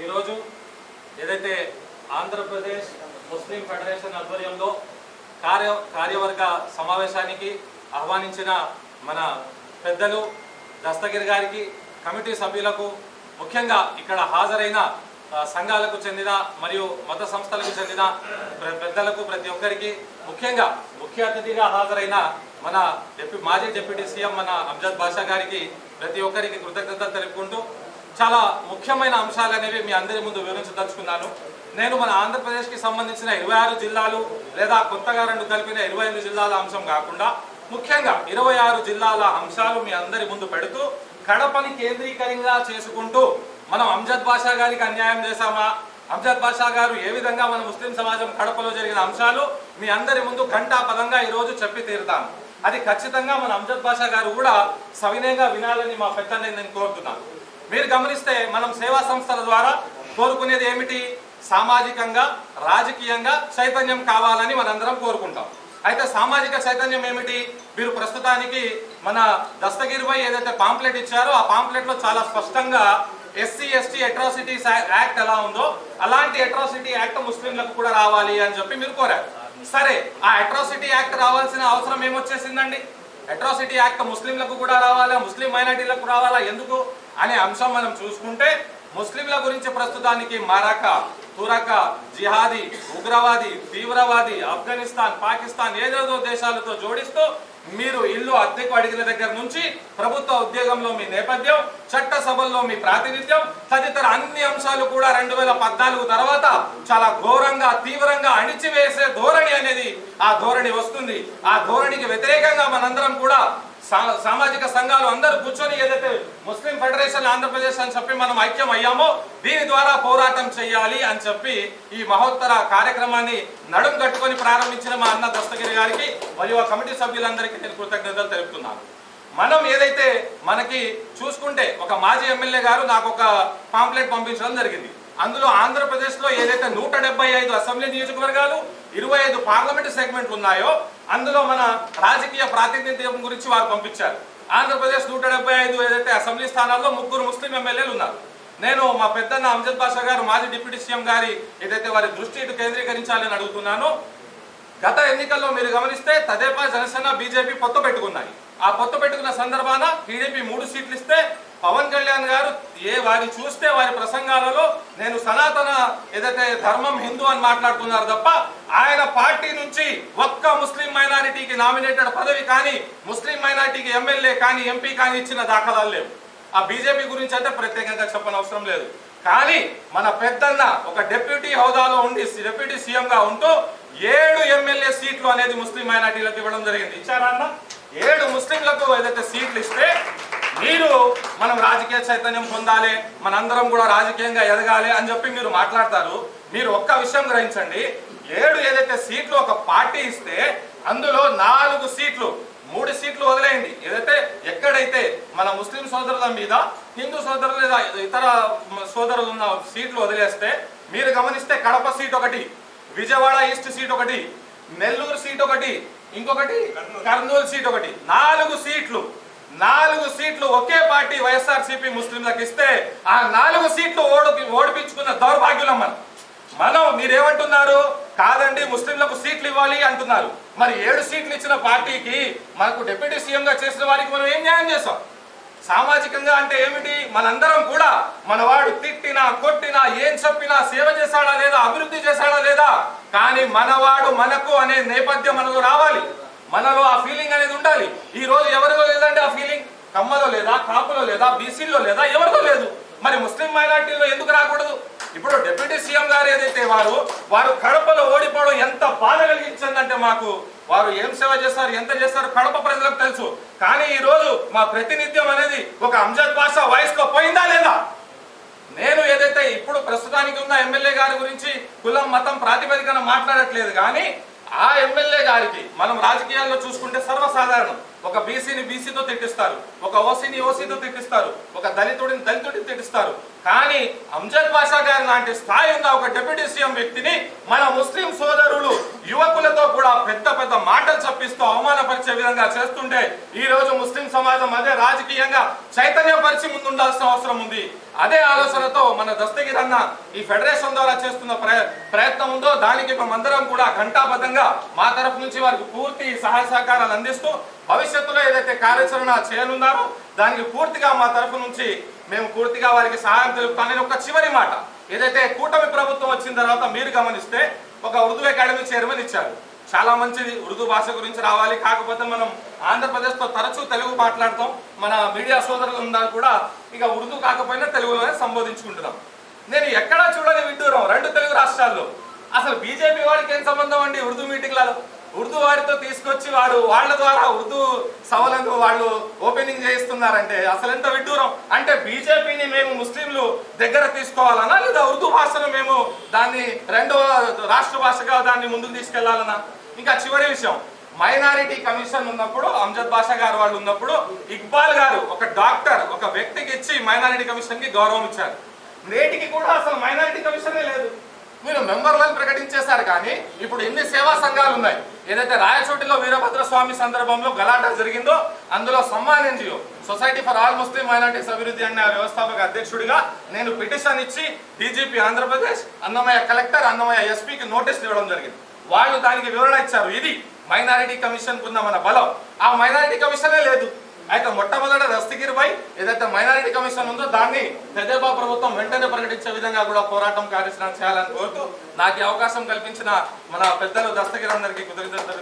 ఈరోజు ఏదైతే ఆంధ్రప్రదేశ్ ముస్లిం ఫెడరేషన్ ఆధ్వర్యంలో కార్య కార్యవర్గ సమావేశానికి ఆహ్వానించిన మన పెద్దలు దస్తగిరి గారికి కమిటీ సభ్యులకు ముఖ్యంగా ఇక్కడ హాజరైన సంఘాలకు చెందిన మరియు మత సంస్థలకు చెందిన పెద్దలకు ప్రతి ఒక్కరికి ముఖ్యంగా ముఖ్య అతిథిగా హాజరైన మన డిప్యూ మాజీ డిప్యూటీ సీఎం మన అంజద్ బాషా గారికి ప్రతి ఒక్కరికి కృతజ్ఞతలు తెలుపుకుంటూ చాలా ముఖ్యమైన అంశాలు అనేవి మీ అందరి ముందు వివరించదలుచుకున్నాను. నేను మన ఆంధ్రప్రదేశ్కి సంబంధించిన ఇరవై ఆరు జిల్లాలు లేదా కొత్తగా రెండు కలిపిన ఇరవై ఐదు జిల్లాల అంశం కాకుండా ముఖ్యంగా ఇరవై ఆరు జిల్లాల అంశాలు మీ అందరి ముందు పెడుతూ కడపని కేంద్రీకరంగా చేసుకుంటూ మనం అంజద్ బాషా గారికి అన్యాయం చేశామా? అంజద్ బాషా గారు ఏ విధంగా మన ముస్లిం సమాజం కడపలో జరిగిన అంశాలు మీ అందరి ముందు ఘంటా పదంగా ఈరోజు చెప్పి తీరుతాను. అది ఖచ్చితంగా మన అంజద్ బాషా గారు కూడా సవినయంగా వినాలని మా పెద్దల్ని నేను కోరుతున్నాను. మీరు గమనిస్తే మనం సేవా సంస్థల ద్వారా కోరుకునేది ఏమిటి? సామాజికంగా రాజకీయంగా చైతన్యం కావాలని మనందరం కోరుకుంటాం. అయితే సామాజిక చైతన్యం ఏమిటి? మీరు ప్రస్తుతానికి మన దస్తగిరిపై ఏదైతే పాంప్లెట్ ఇచ్చారో ఆ పాంప్లెట్లో చాలా స్పష్టంగా ఎస్సీ ఎస్టీ అట్రాసిటీస్ యాక్ట్ ఎలా ఉందో అలాంటి అట్రాసిటీ యాక్ట్ ముస్లింలకు కూడా రావాలి అని చెప్పి మీరు కోరారు. సరే ఆ అట్రాసిటీ యాక్ట్ రావాల్సిన అవసరం ఏమొచ్చేసిందండి? అట్రాసిటీ యాక్ట్ ముస్లింలకు కూడా రావాలా? ముస్లిం మైనార్టీలకు రావాలా? ఎందుకు? అనే అంశం మనం చూసుకుంటే ముస్లింల గురించి ప్రస్తుతానికి మరక తురక జిహాదీ ఉగ్రవాది తీవ్రవాది ఆఫ్ఘనిస్తాన్ పాకిస్తాన్ ఏదేదో దేశాలతో జోడిస్తూ మీరు ఇల్లు అద్దెకు అడిగిన దగ్గర నుంచి ప్రభుత్వ ఉద్యోగంలో మీ నేపథ్యం చట్టసభల్లో మీ ప్రాతినిధ్యం తదితర అన్ని అంశాలు కూడా రెండు వేల పద్నాలుగు తర్వాత చాలా ఘోరంగా తీవ్రంగా అణిచివేసే ధోరణి అనేది ఆ ధోరణి వస్తుంది. ఆ ధోరణికి వ్యతిరేకంగా మనందరం కూడా సామాజిక సంఘాలు అందరూ కూర్చొని ఏదైతే ముస్లిం ఫెడరేషన్ ఆంధ్రప్రదేశ్ అని చెప్పి మనం ఐక్యం అయ్యామో దీని ద్వారా పోరాటం చేయాలి అని చెప్పి ఈ మహోత్తర కార్యక్రమాన్ని నడుం కట్టుకొని ప్రారంభించిన మా అన్న దస్తగిరి గారికి మరియు ఆ కమిటీ సభ్యులందరికీ నేను కృతజ్ఞతలు తెలుపుతున్నాను. మనం ఏదైతే మనకి చూసుకుంటే ఒక మాజీ ఎమ్మెల్యే గారు నాకు ఒక పాంప్లెట్ పంపించడం జరిగింది. అందులో ఆంధ్రప్రదేశ్లో ఏదైతే నూట ఐదు అసెంబ్లీ నియోజకవర్గాలు ఇరవై ఐదు పార్లమెంట్ సెగ్మెంట్లు ఉన్నాయో అందులో మన రాజకీయ ప్రాతినిధ్యం గురించి వారు పంపించారు. ఆంధ్రప్రదేశ్ నూట డెబ్బై ఐదు ఏదైతే అసెంబ్లీ స్థానాల్లో ముగ్గురు ముస్లిం ఎమ్మెల్యేలు ఉన్నారు. నేను మా పెద్దన్న అంజద్ బాషా గారు మాజీ డిప్యూటీ సీఎం గారి ఏదైతే వారి దృష్టి ఇటు కేంద్రీకరించాలని అడుగుతున్నాను గత ఎన్నికల్లో మీరు గమనిస్తే తదేపా జనసేన బీజేపీ పొత్తు పెట్టుకున్నాయి. ఆ పొత్తు పెట్టుకున్న సందర్భాన టీడీపీ మూడు సీట్లు ఇస్తే పవన్ కళ్యాణ్ గారు ఏ వారి చూస్తే వారి ప్రసంగాలలో నేను సనాతన ఏదైతే ధర్మం హిందూ అని మాట్లాడుతున్నారు తప్ప ఆయన పార్టీ నుంచి ఒక్క ముస్లిం మైనారిటీకి నామినేటెడ్ పదవి కానీ ముస్లిం మైనారిటీకి ఎమ్మెల్యే కానీ ఎంపీ కానీ ఇచ్చిన దాఖలాలు లేవు. ఆ బీజేపీ గురించి అయితే ప్రత్యేకంగా చెప్పనవసరం లేదు. కానీ మన పెద్దన్న ఒక డెప్యూటీ హోదాలో ఉండి డెప్యూటీ సీఎంగా ఉంటూ ఏడు ఎమ్మెల్యే సీట్లు అనేది ముస్లిం మైనార్టీలకు ఇవ్వడం జరిగింది. ఇచ్చారా అన్న? ఏడు ముస్లింలకు ఏదైతే సీట్లు ఇస్తే మీరు మనం రాజకీయ చైతన్యం పొందాలి మనందరం కూడా రాజకీయంగా ఎదగాలి అని చెప్పి మీరు మాట్లాడతారు. మీరు ఒక్క విషయం గ్రహించండి. ఏడు ఏదైతే సీట్లు ఒక పార్టీ ఇస్తే అందులో నాలుగు సీట్లు మూడు సీట్లు వదిలేయండి. ఏదైతే ఎక్కడైతే మన ముస్లిం సోదరుల మీద హిందూ సోదరులు లేదా ఇతర సోదరులు ఉన్న సీట్లు వదిలేస్తే మీరు గమనిస్తే కడప సీట్ ఒకటి విజయవాడ ఈస్ట్ సీట్ ఒకటి నెల్లూరు సీట్ ఒకటి ఇంకొకటి కర్నూలు సీట్ ఒకటి. నాలుగు సీట్లు నాలుగు సీట్లు ఒకే పార్టీ వైఎస్ఆర్సీపీ ముస్లింలకు ఇస్తే ఆ నాలుగు సీట్లు ఓడి ఓడిపించుకున్న దౌర్భాగ్యులం మనం. మనం మీరేమంటున్నారు? కాదండి ముస్లింలకు సీట్లు ఇవ్వాలి అంటున్నారు. మరి ఏడు సీట్లు ఇచ్చిన పార్టీకి మనకు డిప్యూటీ సీఎంగా చేసిన వారికి మనం ఏం న్యాయం చేస్తాం సామాజికంగా అంటే ఏమిటి? మనందరం కూడా మనవాడు తిట్టినా కొట్టినా ఏం చెప్పినా సేవ చేశాడా లేదా అభివృద్ధి చేశాడా లేదా? కానీ మనవాడు మనకు అనే నేపథ్యం మనలో రావాలి. మనలో ఆ ఫీలింగ్ అనేది ఉండాలి. ఈ రోజు ఎవరిలో లేదండి ఆ ఫీలింగ్ కమ్మలో లేదా కాపులో లేదా బీసీలో లేదా ఎవరిలో లేదు. మరి ముస్లిం మైనార్టీలో ఎందుకు రాకూడదు? ఇప్పుడు డిప్యూటీ సీఎం గారు ఏదైతే వారు వారు కడపలో ఓడిపోవడం ఎంత బాధ మాకు వారు ఏం సేవ చేస్తారు ఎంత చేస్తారు కడప ప్రజలకు తెలుసు. కానీ ఈ రోజు మా ప్రతినిధ్యం అనేది ఒక అంజద్ బాషా వాయిస్ పోయిందా లేదా? నేను ఏదైతే ఇప్పుడు ప్రస్తుతానికి ఉన్న ఎమ్మెల్యే గారి గురించి కులం మతం ప్రాతిపదికన మాట్లాడట్లేదు కానీ ఆ ఎమ్మెల్యే గారికి మనం రాజకీయాల్లో చూసుకుంటే సర్వసాధారణం. ఒక బీసీని బీసీతో తిట్టిస్తారు ఒక ఓసీని ఓసీతో తిట్టిస్తారు ఒక దళితుడిని దళితుడిని తిట్టిస్తారు. కానీ అంజద్ బాషా గారి లాంటి స్థాయి ఉన్న ఒక డిప్యూటీ సీఎం వ్యక్తిని మన ముస్లిం సోదరులు యువకులతో కూడా పెద్ద పెద్ద మాటలు చప్పిస్తూ అవమానపరిచే విధంగా చేస్తుంటే ఈ రోజు ముస్లిం సమాజం అదే రాజకీయంగా చైతన్య ఉండాల్సిన అవసరం ఉంది. అదే ఆలోచనతో మన దస్తగిరి అన్న ఈ ఫెడరేషన్ ద్వారా చేస్తున్న ప్రయ- ప్రయత్నం ఉందో దానికి మేమందరం కూడా ఘంటాబద్ధంగా మా తరఫు నుంచి వారికి పూర్తి సహాయ సహకారాలు అందిస్తూ భవిష్యత్తులో ఏదైతే కార్యాచరణ చేయనున్నారో దానికి పూర్తిగా మా తరఫు నుంచి మేము పూర్తిగా వారికి సహాయం తెలుపుతాం. నేను ఒక చివరి మాట. ఏదైతే కూటమి ప్రభుత్వం వచ్చిన తర్వాత మీరు గమనిస్తే ఒక ఉర్దూ అకాడమీ చైర్మన్ ఇచ్చారు. చాలా మంచిది. ఉర్దూ భాష గురించి రావాలి. కాకపోతే మనం ఆంధ్రప్రదేశ్తో తరచూ తెలుగు మాట్లాడతాం. మన మీడియా సోదరులు ఉన్నా కూడా ఇక ఉర్దూ కాకపోయినా తెలుగులోనే సంబోధించుకుంటున్నాం. నేను ఎక్కడా చూడని విడ్డూరం రెండు తెలుగు రాష్ట్రాల్లో. అసలు బీజేపీ వాడికి ఏం సంబంధం? ఉర్దూ వారితో తీసుకొచ్చి వాడు వాళ్ళ ద్వారా ఉర్దూ సవలను వాళ్ళు ఓపెనింగ్ చేయిస్తున్నారంటే అసలు ఎంత విడ్డూరం? అంటే బీజేపీని మేము ముస్లింలు దగ్గర తీసుకోవాలనా లేదా ఉర్దూ భాషను మేము దాన్ని రెండవ రాష్ట్ర భాషగా దాన్ని ముందుకు తీసుకెళ్ళాలనా? ఇంకా చివరి విషయం మైనారిటీ కమిషన్ ఉన్నప్పుడు అంజద్ బాషా గారు వాళ్ళు ఉన్నప్పుడు ఇక్బాల్ గారు ఒక డాక్టర్ ఒక వ్యక్తికి ఇచ్చి మైనారిటీ కమిషన్కి గౌరవం ఇచ్చారు. నేటికి కూడా అసలు మైనారిటీ కమిషనే లేదు. మీరు మెంబర్లను ప్రకటించేశారు కానీ ఇప్పుడు ఎన్ని సేవా సంఘాలు ఉన్నాయి. ఏదైతే రాయచోటిలో వీరభద్ర స్వామి సందర్భంలో గలాటా జరిగిందో అందులో Samman NGO society for all Muslim minorities అభివృద్ధి అనే వ్యవస్థాపక అధ్యక్షుడిగా నేను పిటిషన్ ఇచ్చి డీజీపీ ఆంధ్రప్రదేశ్ అన్నమయ్య కలెక్టర్ అన్నమయ్య ఎస్పీకి నోటీసులు ఇవ్వడం జరిగింది. వాళ్ళు దానికి వివరణ ఇచ్చారు. ఇది మైనారిటీ కమిషన్ కున్న మన బలం. ఆ మైనారిటీ కమిషనే లేదు. అయితే మొట్టమొదట దస్తగిరిపై ఏదైతే మైనారిటీ కమిషన్ ఉందో దాన్ని తెదేబా ప్రభుత్వం వెంటనే ప్రకటించే విధంగా కూడా పోరాటం కార్యాచరణ చేయాలని కోరుతూ నాకు అవకాశం కల్పించిన మన పెద్దలు దస్తగిరి అందరికీ కృతజ్ఞతలు